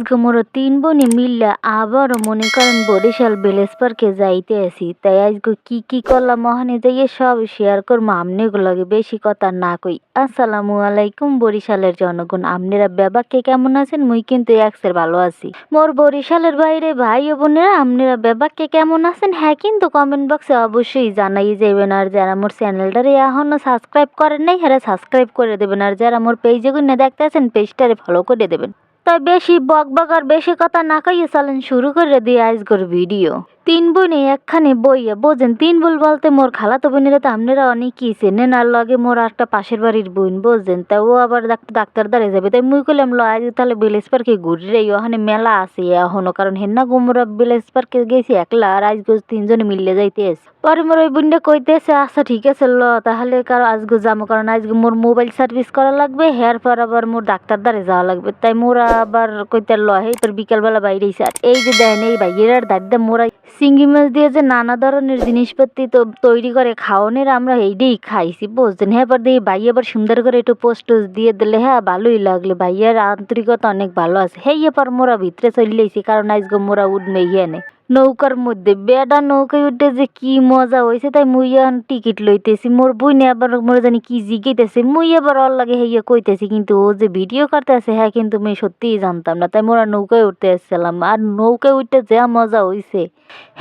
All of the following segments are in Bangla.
আজকে মোরা তিন বোনে মিললে আবারও মনে করেন বরিশাল ভিলেজ পার্কে যাইতে আসি। তাই আজকে কি কি করলাম ওখানে যাইয়ে সব শেয়ার করব আমনেগুলোকে বেশি কথা না কই। আসসালামু আলাইকুম বরিশালের জনগণ আপনারা বেবাকে কেমন আছেন? মুই কিন্তু একসের ভালো আছি। মোর বরিশালের বাইরে ভাই ও বোনেরা আপনারা বেবাকে কেমন আছেন? হ্যাঁ কিন্তু কমেন্ট বক্সে অবশ্যই জানাই যাবেন আর যারা মোর চ্যানেলটারে এখনও সাবস্ক্রাইব করেন নাই হ্যাঁ সাবস্ক্রাইব করে দেবেন। আর যারা মোর পেজে গুনে দেখতে আছেন পেজটারে ফলো করে দেবেন। তাই বেশি বকবক বক আর বেশি কথা না কইয়ে চলেন শুরু করে দিয়ে আজকের ভিডিও। তিন বোনে একখানে বইয়া বোঝেন, তিন বল বলতে মোর খালাতো বোনেরা তো আপনারা অনেকই চেনেন, আর লগে মোর একটা পাশের বাড়ির বোন বোঝেন, তা ও আবার ডাক্তার দ্বারে যাবে। তাই মুই কইলাম, ল আজ তাহলে ভিলেজ পার্কে ঘুরি ওখানে মেলা আছে এখনও, কারণ হেন্না গুমরা ভিলেজ পার্কে গেছি একলা, আর আজ তিনজনে মিললে যাইতে পরে মোর ওই বোনটা কইতেছে আচ্ছা ঠিক আছে, ল তাহলে কারও আজকে যাব কারণ আজকে মোর মোবাইল সার্ভিস করা লাগবে, হেয়ার পর আবার মোর ডাক্তার দ্বারে যাওয়া লাগবে। তাই মোরা আবার কইতে ল হে তোর বিকালবেলা বাইরে আর এই যে দেন, এই ভাইয়ের দাদিদা মোরা সিঙ্গি মাছ দিয়ে যে নানা ধরনের জিনিসপাতি তো তৈরি করে খাওয়ানোর আমরা এইটাই খাইছি, বুঝছেন? হ্যাঁ এবার দিয়ে ভাই আবার সুন্দর করে একটু পোস্ট দিয়ে দিলে হ্যাঁ ভালোই লাগল। ভাইয়ার আন্তরিকতা অনেক ভালো আছে। হ্যাঁ এবার মোরা ভিতরে চলেছি কারণ আজকে মোরা উঠবে ইয়ে নে নৌকার মধ্যে। বেডা নৌকায় উঠে যে কি মজা হয়েছে তাই মুই টিকিট লইতেছি। মোর বইনে আবার মোর জানি কি জিগাইতেছে। মুই আবার অল লাগে হেয়ে কইতেছি, কিন্তু ও যে ভিডিও করতে আছে হ্যাঁ কিন্তু আমি সত্যিই জানতাম না। তাই মোরা নৌকায় উঠতে আসছিলাম আর নৌকায় উঠতে যা মজা হইছে।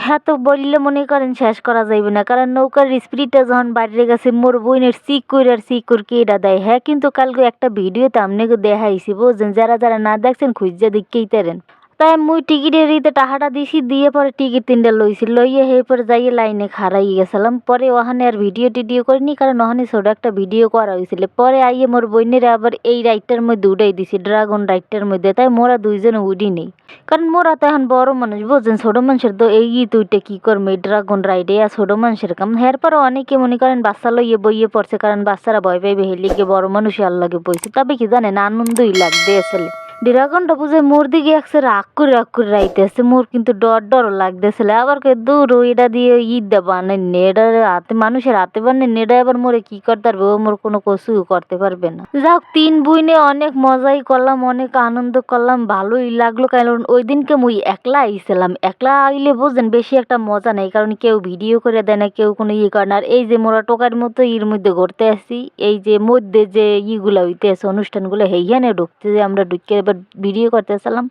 হ্যাঁ তো বললে মনে করেন শেষ করা যাইবে না। কারণ নৌকার স্পিডটা যখন বাইরে গেছে, মোর বইনের সিকুর আর সিকুর কে এটা দেয়। হ্যাঁ কিন্তু কালকে একটা ভিডিওতে আপনাকে দেখাইছি, বুঝছেন? যারা যারা না দেখছেন, খুঁজা দেখকেই তারেন। তাই মুই টিকিটের ইতে টাকাটা দিছি, দিয়ে পরে টিকিট তিনটা লইছি। লইয়ে হে পরে যাইয়ে লাইনে খাড়াই গেছিলাম। পরে ওখানে আর ভিডিও টিডিও করিনি, কারণ ওখানে ছোট একটা ভিডিও করা হয়েছিল পরে আইয়ে মোর বইনের আবার এই রাইডটার মধ্যে উঠাই দিছি, ড্রাগন রাইডটার মধ্যে। তাই মোরা দুইজন উডি নেই। কারণ মোরা তো এখন বড় মানুষ, বুঝছেন? ছোট মানুষের তো এই তুইটা কি করবে ড্রাগন রাইডে আর ছোট মানুষের কাম? এর পরে অনেকে মনে করেন বাচ্চা লইয়ে বইয়ে পড়ছে, কারণ বাচ্চারা ভয় পাইবে হেলে গিয়ে বড় মানুষ আর বইছে। তবে কি জানেন, আনন্দই লাগবে আসলে। ড্রাগনটা বুঝে মোর দিকে একসে রাগ করে রাগ করে রাইতেছে, মোর কিন্তু ডর ডর লাগতেছিল আবার কে দূর, এটা দিয়ে ঈদ দেবো আনেননি এটা হাতে, মানুষের হাতে বানেন নেডা আবার মোরে কি করতে পারবে? ও মোর কোনো কসু করতে পারবে না। যাক, তিন বুইনে অনেক মজাই করলাম, অনেক আনন্দ করলাম, ভালোই লাগল, কারণ ওই দিনকে মুই একলা আইছিলাম। একলা আইলে বুঝলেন বেশি একটা মজা নেই, কারণ কেউ ভিডিও করে দেয় না, কেউ কোনো ইয়ে করে না। আর এই যে মোরা টোকার মতো ইর মধ্যে ঘুরতে আসি, এই যে মধ্যে যে ইগুলা হইতে আছে অনুষ্ঠানগুলো হেইখানে ঢুকতে যে আমরা ঢুকে এবার ভিডিও করতেছিলাম।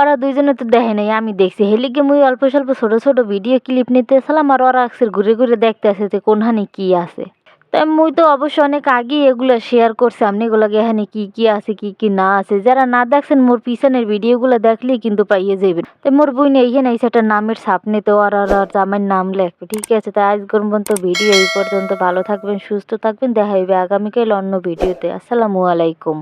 ওরা দুইজনে তো দেখে নাই, আমি দেখছি। হেলিকে মুই অল্প স্বল্প ছোট ছোট ভিডিও ক্লিপ নিতেছিলাম আর ওরা আকসের ঘুরে ঘুরে দেখতে আসে যে কোনখানে কি আছে। তাই মুই তো অবশ্য অনেক আগেই এগুলো শেয়ার করছি, আপনি এগুলোকে এখানে কি কি আছে, কি কি না আছে। যারা না দেখছেন মোর পিছনের ভিডিওগুলো দেখলেই কিন্তু পাইয়ে যাবেন তাই মোর বই নেই এইখানে সেটা নামের সামনে তো আর আর আমার নাম লেখবে, ঠিক আছে? তাই আজ পর্যন্ত ভিডিও এই পর্যন্ত। ভালো থাকবেন, সুস্থ থাকবেন। দেখা হইবে আগামীকাল অন্য ভিডিওতে আসসালামু আলাইকুম।